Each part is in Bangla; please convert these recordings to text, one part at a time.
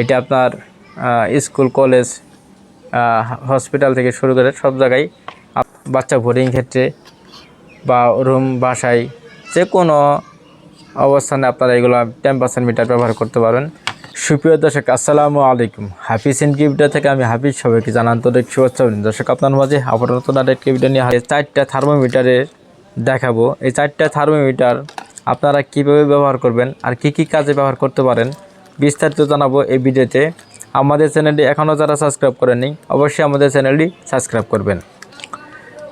এটা আপনার স্কুল, কলেজ হসপিটাল থেকে শুরু করে সব জায়গায় বাচ্চা বোর্ডিং ক্ষেত্রে বা রুম বাসায় যে কোনো অবস্থানে আপনারা এগুলো টেম্পারেচার মিটার ব্যবহার করতে পারবেন সুপ্রিয় দর্শক, আসসালামু আলাইকুম হাফিজ ইন কিভিটা থেকে আমি হাফিজ, সবাইকে জানান তো শুভেচ্ছা। দর্শক, আপনার মাঝে আবার নতুন আরেক কিভিটা নিয়ে। চারটা থার্মোমিটারের দেখাবো এই চারটা থার্মোমিটার আপনারা কীভাবে ব্যবহার করবেন আর কি কি কাজে ব্যবহার করতে পারেন বিস্তারিত জানাব এই ভিডিওতে। আমাদের চ্যানেলটি এখনও যারা সাবস্ক্রাইব করেনি অবশ্যই আমাদের চ্যানেলটি সাবস্ক্রাইব করবেন।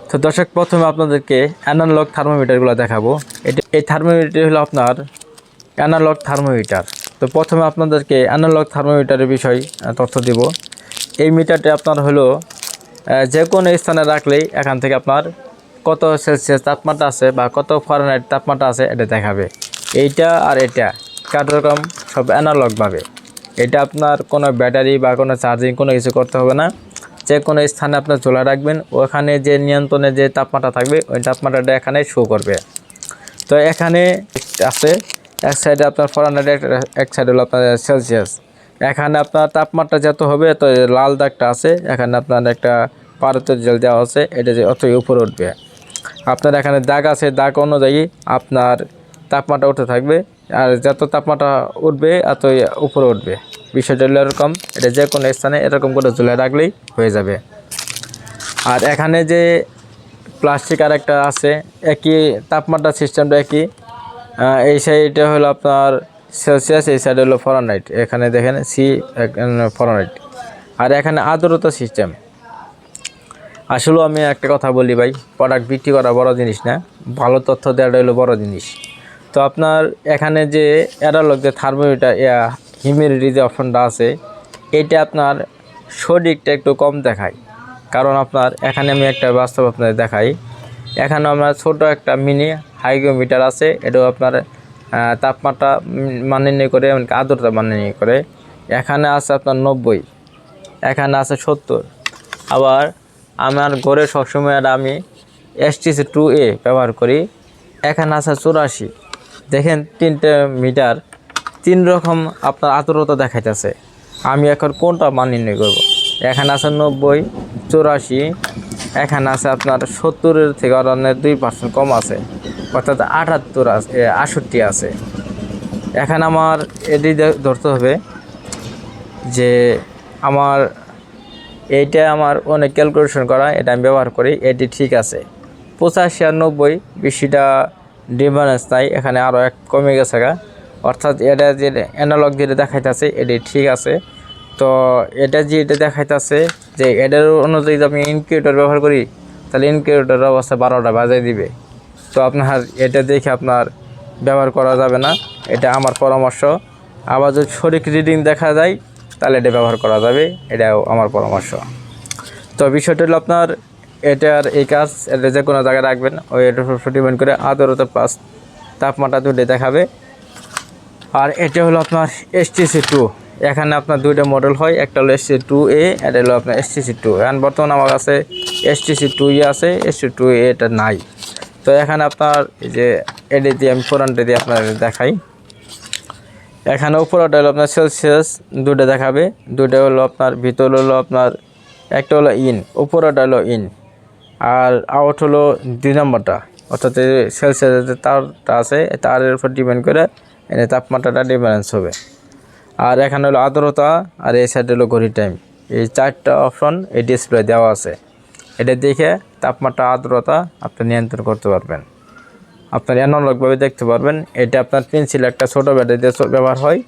তো দর্শক, প্রথমে আপনাদেরকে অ্যানালগ থার্মোমিটারগুলো দেখাবো। এটা, এই থার্মোমিটার হলো আপনার অ্যানালগ থার্মোমিটার তো প্রথমে আপনাদেরকে অ্যানালগ থার্মোমিটারের বিষয় তথ্য দিব। এই মিটারটি আপনার হলো যে কোনো স্থানে রাখলেই এখান থেকে আপনার কত সেলসিয়াস তাপমাত্রা আছে বা কত ফরেনাইট তাপমাত্রা আছে এটা দেখাবে। এইটা আর এটা। কার্যক্রম সব অ্যানালগভাবে এটা আপনার কোনো ব্যাটারি বা কোনো চার্জিং কোনো কিছু করতে হবে না। যে কোনো স্থানে আপনার চলে রাখবেন, ওখানে যে নিয়ন্ত্রণে যে তাপমাত্রা থাকবে, ওই তাপমাত্রাটা এখানে শো করবে। তো এখানে আছে, এক সাইডে আপনার ফরানাইট এক সাইডে হলো আপনার সেলসিয়াস এখানে আপনার তাপমাত্রা যত হবে তো লাল দাগটা আছে। এখানে আপনার একটা পারতের জল দেওয়া আছে, এটা যে অতই উপরে উঠবে। আপনার এখানে দাগ আছে, দাগ অনুযায়ী আপনার তাপমাত্রা উঠে থাকবে। আর যত তাপমাত্রা উঠবে এত উপরে উঠবে। বিষয়টা হলো এরকম, এটা যে কোনো স্থানে এরকম করে ঝুলে রাখলেই হয়ে যাবে। আর এখানে যে প্লাস্টিক আর একটা আছে, একই তাপমাত্রা সিস্টেমটা একই। এই সাইডটা হলো আপনার সেলসিয়াস, এই সাইডে হলো ফরানাইট। এখানে দেখেন, সি ফরানাইট। আর এখানে আর্দ্রতা সিস্টেম। আসলেও আমি একটা কথা বলি ভাই প্রোডাক্ট বিক্রি করা বড় জিনিস না, ভালো তথ্য দেওয়াটা হলো বড় জিনিস। তো আপনার এখানে যে অ্যারালগ যে থার্মোমিটার হিউমিডিটি যে অপশনটা আছে এটা আপনার সঠিকটা একটু কম দেখায়। কারণ আপনার এখানে আমি একটা বাস্তব আপনাদের দেখাই। এখানে আমরা ছোট একটা মিনি হাইগ্রোমিটার আছে এটাও আপনার তাপমাত্রা উম, নিয়ে করে এমনকি আর্দ্রতা মান নিয়ে করে। এখানে আছে আপনার নব্বই এখানে আছে সত্তর। আবার আমার ঘরে সবসময় আমি এসটিসি টু এ ব্যবহার করি এখানে আছে চুরাশি। দেখেন, তিনটে মিটার তিন রকম আপনার আতুরতা দেখাইতেছে। আমি এখন কোনটা মান নির্ণয় করব? এখানে আছে নব্বই, চুরাশি, এখানে আছে আপনার সত্তরের থেকে অরণ্যের দুই পার্সেন্ট কম আছে, অর্থাৎ আটাত্তর আছে আষট্টি আছে। এখানে আমার এটি ধরতে হবে যে আমার এইটা আমার অনেক ক্যালকুলেশন করা, এটা আমি ব্যবহার করি, এটি ঠিক আছে। পঁচাশি আর নব্বই, বেশিটা ডিফারেন্স নাই এখানে আরও এক কমে গেছে গা। অর্থাৎ এটা যে অ্যানালগ যেটা দেখাইতেছে, এটি ঠিক আছে। তো এটা যে এটা দেখাইতেছে যে এটার অনুযায়ী যদি আমি ইনকিউটার ব্যবহার করি, তাহলে ইনকিউটারের অবস্থা বারোটা বাজায় দিবে। তো আপনার এটা দেখে আপনার ব্যবহার করা যাবে না। এটা আমার পরামর্শ। আবার যদি সঠিক রিডিং দেখা যায়, তাহলে এটা ব্যবহার করা যাবে। এটাও আমার পরামর্শ। তো বিষয়টা হলো আপনার এটার এই কাজ এটা যে কোনো জায়গায় রাখবেন, ওই এটা ডিপেন্ড করে আদরতা প্লাস তাপমাত্রা দুটো দেখাবে। আর এটা হলো আপনার এস এসটিসি টু এখানে আপনার দুইটা মডেল হয়, একটা হলো এসটি টু এ এটা হলো আপনার এস এসটিসি টু এখন বর্তমানে আমার কাছে এসটিসি টু ই আছে এস টু এ এটা নাই। তো এখানে আপনার এই যে এডি দিয়ে আমি ফোরানটা দিয়ে আপনার দেখাই। এখানে উপরটা হলো আপনার সেলসিয়াস দুটো দেখাবে। দুটো হলো আপনার, ভিতর হলো আপনার, একটা হলো ইন উপরটা হলো ইন। আর আউট হলো দুই নম্বরটা। অর্থাৎ সেলসিয়াস যে তারটা আছে তারের উপর ডিপেন্ড করে এনে তাপমাত্রাটা ডিফারেন্স হবে। আর এখানে হলো আর্দ্রতা, আর এই সাইডে হলো ঘড়ি টাইম এই চারটা অপশন এই ডিসপ্লে দেওয়া আছে। এটা দেখে তাপমাত্রা, আর্দ্রতা আপনি নিয়ন্ত্রণ করতে পারবেন। আপনার অ্যানালগভাবে দেখতে পারবেন, এটা আপনার পেন্সিল একটা ছোটো ব্যাটারি দিয়ে ব্যবহার হয়,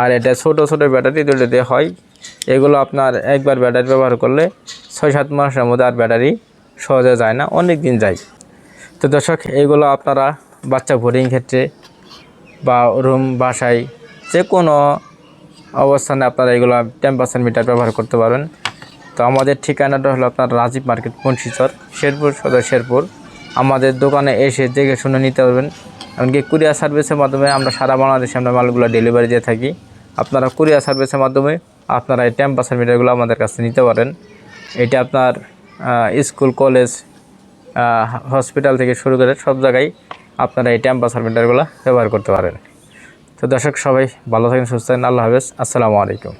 আর এটা ছোটো ছোটো ব্যাটারি দুটো দিয়ে হয়। এগুলো আপনার একবার ব্যাটারি ব্যবহার করলে ছয় সাত মাসের মধ্যে আর ব্যাটারি সহজে যায় না, অনেক দিন যায়। তো দর্শক এইগুলো আপনারা বাচ্চা বোর্ডিং ক্ষেত্রে বা রুম বাসায় যে কোনো অবস্থানে আপনারা এগুলো টেম্পারেচার মিটার ব্যবহার করতে পারবেন তো আমাদের ঠিকানাটা হলো আপনার রাজীব মার্কেট মুন্সিচর, শেরপুর সদর শেরপুর। আমাদের দোকানে এসে দেখে শুনে নিতে পারবেন। এমনকি কুরিয়ার সার্ভিসের মাধ্যমে আমরা সারা বাংলাদেশে আমরা মালগুলো ডেলিভারি দিয়ে থাকি। আপনারা কুরিয়ার সার্ভিসের মাধ্যমে আপনারা এই টেম্পারেচার মিটারগুলো আমাদের কাছে নিতে পারেন। এটা আপনার স্কুল, কলেজ হসপিটাল থেকে শুরু করে সব জায়গায় আপনারা এই ট্যাম্পা সার্ভেন্টারগুলো ব্যবহার করতে পারেন। তো দর্শক, সবাই ভালো থাকেন, সুস্থ থাকেন। আল্লাহ হাফেজ। আসসালামু আলাইকুম।